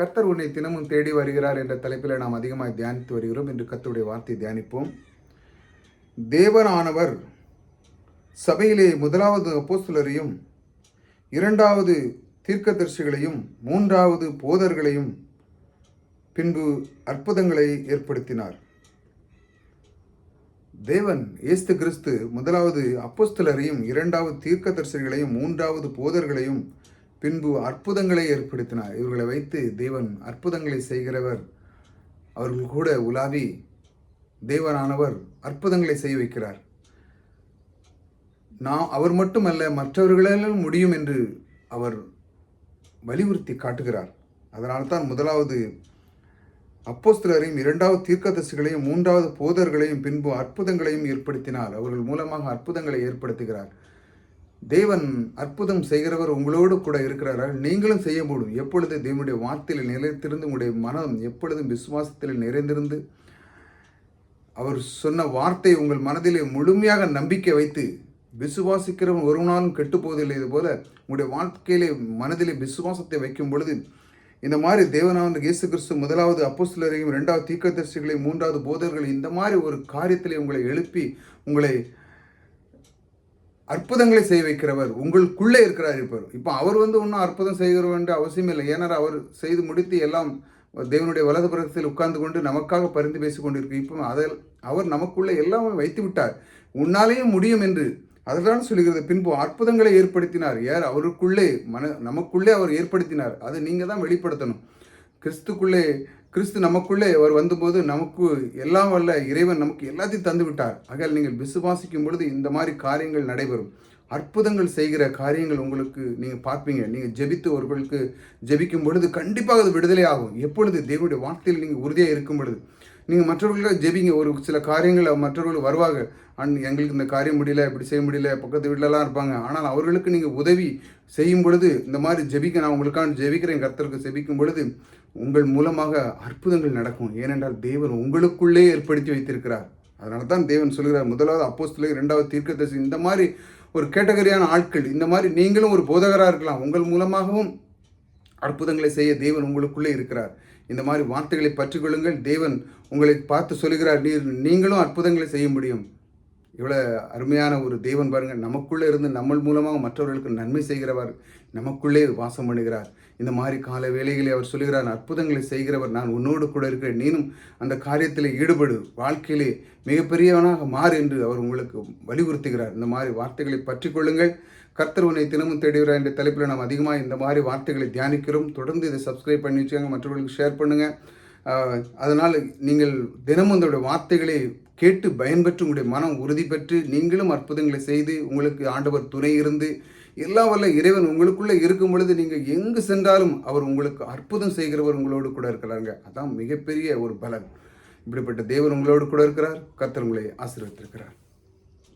கர்த்தர் உன்னை தினமும் தேடி வருகிறார் என்ற தலைப்பில் நாம் அதிகமாக தியானித்து வருகிறோம். என்று கர்த்தருடைய வார்த்தை தியானிப்போம். தேவனானவர் சபையிலே முதலாவது அப்போஸ்தலரையும் இரண்டாவது தீர்க்கதரிசிகளையும் மூன்றாவது போதர்களையும் பின்பு அற்புதங்களை ஏற்படுத்தினார். தேவன் ஏஸ்து கிறிஸ்து முதலாவது அப்போஸ்தலரையும் இரண்டாவது தீர்க்கதரிசிகளையும் மூன்றாவது போதர்களையும் பின்பு அற்புதங்களை ஏற்படுத்தினார். இவர்களை வைத்து தேவன் அற்புதங்களை செய்கிறவர். அவர்கள் கூட உலாவி தேவரானவர் அற்புதங்களை செய்ய வைக்கிறார். நாம் அவர் மட்டுமல்ல மற்றவர்களாலும் முடியும் என்று அவர் வலியுறுத்தி காட்டுகிறார். அதனால்தான் முதலாவது அப்போஸ்தலரையும் இரண்டாவது தீர்க்கதரிசிகளையும் மூன்றாவது போதர்களையும் பின்பு அற்புதங்களையும் ஏற்படுத்தினார் அவர்கள் மூலமாக அற்புதங்களை ஏற்படுத்துகிறார். தேவன் அற்புதம் செய்கிறவர் உங்களோடு கூட இருக்கிறார்கள் நீங்களும் செய்ய முடியும். எப்பொழுது தேவனுடைய வார்த்தையில் நிலைத்திருந்து உங்களுடைய மனம் எப்பொழுதும் விசுவாசத்தில் நிறைந்திருந்து அவர் சொன்ன வார்த்தை உங்கள் மனதிலே முழுமையாக நம்பிக்கை வைத்து விசுவாசிக்கிறவன் ஒரு நாளும் கெட்டுப்போவதில்லை. இது போல உங்களுடைய வாழ்க்கையிலே மனதிலே விசுவாசத்தை வைக்கும் பொழுது இந்த மாதிரி தேவனான இயேசு கிறிஸ்து முதலாவது அப்போஸ்லரையும் ரெண்டாவது தீக்கதர்சிகளையும் மூன்றாவது போதர்கள் இந்த மாதிரி ஒரு காரியத்திலே உங்களை எழுப்பி உங்களை அற்புதங்களை செய்ய வைக்கிறவர் உங்களுக்குள்ளே இருக்கிறார் இருப்பார் இப்போ அவர் வந்து ஒன்றும் அற்புதம் செய்கிறவர் என்று அவசியம் இல்லை. ஏன்னா அவர் செய்து முடித்து எல்லாம் தேவனுடைய வலது புறத்தில் உட்கார்ந்து கொண்டு நமக்காக பரிந்து பேசி கொண்டிருக்கு இப்போ அதில் அவர் நமக்குள்ளே எல்லாமே வைத்து விட்டார். உன்னாலேயும் முடியும் என்று அதுதான் சொல்லுகிறது. பின்பு அற்புதங்களை ஏற்படுத்தினார். யார்? அவருக்குள்ளே மன நமக்குள்ளே அவர் ஏற்படுத்தினார். அதை நீங்கள் தான் வெளிப்படுத்தணும். கிறிஸ்துக்குள்ளே கிறிஸ்து நமக்குள்ளே அவர் வந்தபோது நமக்கு எல்லாம் வல்ல இறைவன் நமக்கு எல்லாத்தையும் தந்து விட்டார். ஆகையால் நீங்கள் விசுவாசிக்கும் பொழுது இந்த மாதிரி காரியங்கள் நடைபெறும். அற்புதங்கள் செய்கிற காரியங்கள் உங்களுக்கு நீங்கள் பார்ப்பீங்க. நீங்கள் ஜெபித்து ஒருவர்களுக்கு ஜெபிக்கும் பொழுது கண்டிப்பாக அது விடுதலை ஆகும். எப்பொழுது? தேவனுடைய வார்த்தையில் நீங்கள் உறுதியாக இருக்கும் பொழுது. நீங்கள் மற்றவர்களுக்காக ஜெபிங்க. ஒரு சில காரியங்கள் மற்றவர்கள் வருவாங்க அண்ட் எங்களுக்கு இந்த காரியம் முடியல இப்படி செய்ய முடியல பக்கத்து வீட்டிலலாம் இருப்பாங்க. ஆனால் அவர்களுக்கு நீங்கள் உதவி செய்யும் பொழுது இந்த மாதிரி ஜெபிக்க நான் உங்களுக்கான ஜெபிக்கிறேன் கர்த்தருக்கு ஜெபிக்கும் பொழுது உங்கள் மூலமாக அற்புதங்கள் நடக்கும். ஏனென்றால் தேவன் உங்களுக்குள்ளே ஏற்படுத்தி வைத்திருக்கிறார். அதனால தான் தேவன் சொல்கிறார் முதலாவது அப்போஸ்தலை ரெண்டாவது தீர்க்கதரிசி இந்த மாதிரி ஒரு கேட்டகரியான ஆட்கள் இந்த மாதிரி நீங்களும் ஒரு போதகராக இருக்கலாம். உங்கள் மூலமாகவும் அற்புதங்களை செய்ய தேவன் உங்களுக்குள்ளே இருக்கிறார். இந்த மாதிரி வார்த்தைகளை பற்றிக்கொள்ளுங்கள் தேவன் உங்களை பார்த்து சொல்கிறார் நீர் நீங்களும் அற்புதங்களை செய்ய முடியும். இவ்வளோ அருமையான ஒரு தெய்வன் பாருங்கள் நமக்குள்ளே இருந்து நம்ம மூலமாக மற்றவர்களுக்கு நன்மை செய்கிறவர் நமக்குள்ளே வாசம் பண்ணுகிறார். இந்த மாதிரி கால வேலைகளை அவர் சொல்லுகிறார் அற்புதங்களை செய்கிறவர் நான் உன்னோடு கூட இருக்கிறேன். நீனும் அந்த காரியத்தில் ஈடுபடு. வாழ்க்கையிலே மிகப்பெரியவனாக மாறு என்று அவர் உங்களுக்கு வலியுறுத்துகிறார். இந்த மாதிரி வார்த்தைகளை பற்றி கொள்ளுங்கள். கர்த்தர் உன்னை தினமும் தேடுகிறார் என்ற தலைப்பில் நாம் அதிகமாக இந்த மாதிரி வார்த்தைகளை தியானிக்கிறோம். தொடர்ந்து இதை சப்ஸ்கிரைப் பண்ணி வச்சுக்கோங்க. மற்றவர்களுக்கு ஷேர் பண்ணுங்கள் அதனால் நீங்கள் தினமும் இந்த வார்த்தைகளை கேட்டு பயன்பெற்று உங்களுடைய மனம் உறுதி பெற்று நீங்களும் அற்புதங்களை செய்து உங்களுக்கு ஆண்டவர் துணை இருந்து எல்லா வல்ல இறைவன் உங்களுக்குள்ளே இருக்கும் பொழுது நீங்கள் எங்கு சென்றாலும் அவர் உங்களுக்கு அற்புதம் செய்கிறவர் உங்களோடு கூட இருக்கிறாங்க அதான் மிகப்பெரிய ஒரு பலன். இப்படிப்பட்ட தேவன் உங்களோடு கூட இருக்கிறார் கத்தர் உங்களை ஆசீர்வத்திருக்கிறார்